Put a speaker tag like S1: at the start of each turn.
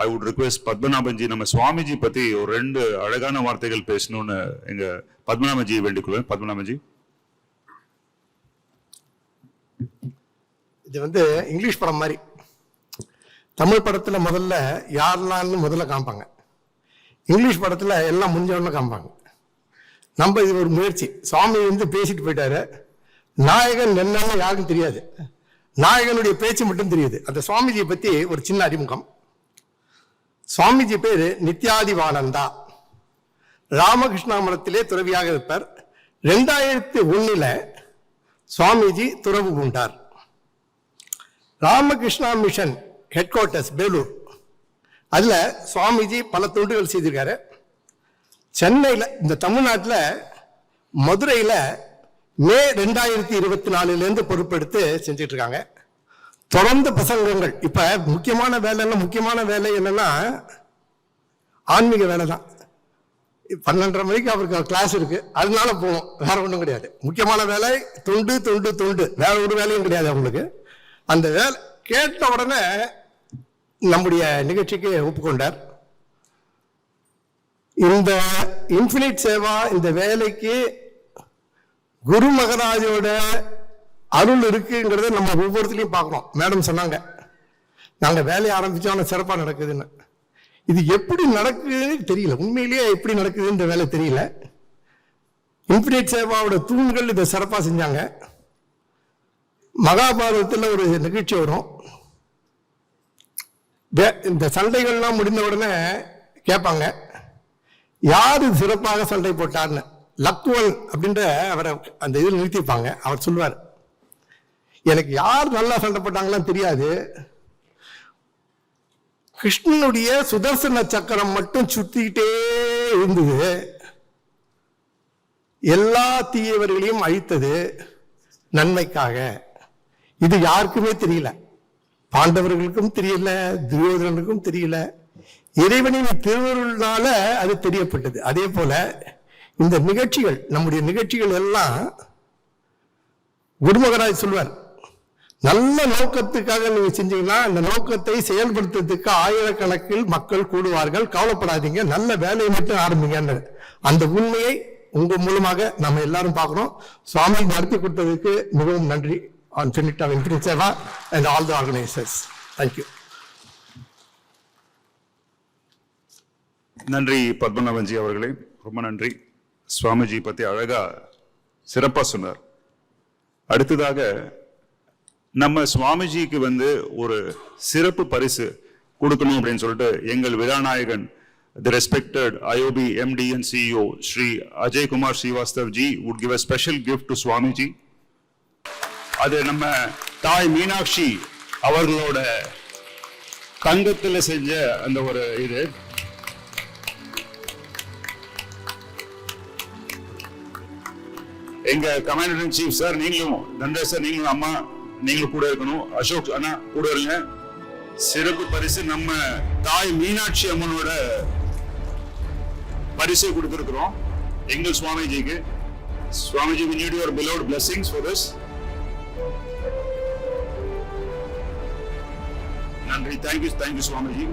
S1: I would request பத்மநாபன்ஜி நம்ம சுவாமிஜி பத்தி ஒரு ரெண்டு அழகான வார்த்தைகள் பேசணும்னு எங்க பத்மநாபன்ஜி வேண்டிக்கொள்வேன். பத்மநாபன்ஜி.
S2: இது வந்து இங்கிலீஷ் படம் மாதிரி. தமிழ் படத்துல முதல்ல யாரெல்லாம்னு முதல்ல காமிப்பாங்க. இங்கிலீஷ் படத்துல எல்லாம் முடிஞ்சவொடனே காமிப்பாங்க. நம்ம இது ஒரு முயற்சி. சுவாமி வந்து பேசிட்டு போயிட்டாரு. நாயகன் என்னன்னு யாருக்கும் தெரியாது. நாயகனுடைய பேச்சு மட்டும் தெரியுது. அந்த சுவாமிஜியை பத்தி ஒரு சின்ன அறிமுகம். சுவாமிஜி பேர் நித்யாதிவானந்தா. ராமகிருஷ்ணாமரத்திலே துறவியாக இருப்பார். ரெண்டாயிரத்தி ஒன்றில் சுவாமிஜி துறவு பூண்டார். Ramakrishna mission headquarters Belur. அதில் சுவாமிஜி பல தொண்டுகள் செய்திருக்காரு. சென்னையில் இந்த தமிழ்நாட்டில் மதுரையில் மே ரெண்டாயிரத்தி இருபத்தி நாலுலேருந்து பொறுப்பெடுத்து செஞ்சிட்ருக்காங்க. தொடர்ந்து பிரசங்கங்கள். இப்போ முக்கியமான வேலைன்னா முக்கியமான வேலை என்னன்னா ஆன்மீக வேலை தான். பன்னெண்டரை மணிக்கு அவருக்கு கிளாஸ் இருக்கு. அதனால போகணும். வேற ஒன்றும் கிடையாது. முக்கியமான வேலை தொண்டு தொண்டு தொண்டு. வேற ஒரு வேலையும் கிடையாது அவங்களுக்கு. அந்த வேலை கேட்ட உடனே நம்முடைய நிகழ்ச்சிக்கு ஒப்புக்கொண்டார் இந்த இன்ஃபினிட் சேவா இந்த வேலைக்கு குரு மகராஜோட அருள் இருக்குங்கிறத நம்ம ஒவ்வொருத்தரையும் பார்க்குறோம் மேடம் சொன்னாங்க. நாங்கள் வேலையை ஆரம்பிச்சோம் சிறப்பாக நடக்குதுன்னு. இது எப்படி நடக்குதுன்னு தெரியல. உண்மையிலேயே எப்படி நடக்குதுன்ற வேலை தெரியல. இன்ஃபினிட் சேவாவோட தூண்கள் இதை சிறப்பாக செஞ்சாங்க. மகாபாரதத்தில் ஒரு நிகழ்ச்சி வரும். வே- இந்த சண்டைகள்லாம் முடிந்த உடனே கேட்பாங்க. யார் சிறப்பாக சண்டை போட்டார்னு. லக்வன் அப்படின்ற அவரை அந்த இதில் நிறுத்திப்பாங்க. அவர் சொல்லுவார் எனக்கு யார் நல்லா சண்டை போட்டாங்களாம் தெரியாது. கிருஷ்ணனுடைய சுதர்சன சக்கரம் மட்டும் சுத்திக்கிட்டே இருந்தது. எல்லா தீயவர்களையும் அழித்தது நன்மைக்காக. இது யாருக்குமே தெரியல. பாண்டவர்களுக்கும் தெரியல துரியோதனனுக்கும் தெரியல. இறைவனின் திருவருள்னால அது தெரியப்பட்டது. அதே போல இந்த நிகழ்ச்சிகள் நம்முடைய நிகழ்ச்சிகள் எல்லாம் குருமகராஜ் சொல்வார் நல்ல நோக்கத்துக்காக நீங்க செஞ்சீங்கன்னா அந்த நோக்கத்தை செயல்படுத்துறதுக்கு ஆயிரக்கணக்கில் மக்கள் கூடுவார்கள். கவலைப்படாதீங்க. நல்ல வேலையை மட்டும் ஆரம்பிங்க அந்த உண்மையை உங்க மூலமாக நம்ம எல்லாரும் பார்க்கிறோம் சுவாமி நடத்தி கொடுத்ததுக்கு மிகவும் நன்றி. On பினிட் of Infinite Seva and all the organisers thank you
S1: நன்றி பத்மநாபன்ஜி அவர்களே. ரொம்ப நன்றி. சுவாமிஜி பற்றி அழகா சிறப்பாக சொன்னார். அடுத்ததாக நம்ம சுவாமிஜிக்கு வந்து ஒரு சிறப்பு பரிசு கொடுக்கணும் அப்படின்னு சொல்லிட்டு எங்கள் விழாநாயகன் the respected IOB MD and CEO Shri Ajay Kumar Srivastav ji would give a special gift to Swamiji. அது நம்ம தாய் மீனாட்சி அவர்களோட தங்கத்தில் செஞ்ச அந்த ஒரு இது. எங்க கமாண்டர் இன் சீஃப் சார் நீங்களும் நன்றா சார் நீங்களும் அம்மா நீங்களும் கூட இருக்கணும். அசோக் அண்ணா கூட இருங்க. சிறப்பு பரிசு நம்ம தாய் மீனாட்சி அம்மனோட பரிசு கொடுத்துருக்குறோம். எங்கள் சுவாமிஜிக்கு. Swamiji we need your beloved blessings for this. நன்றி. Thank you thank you Swamiji.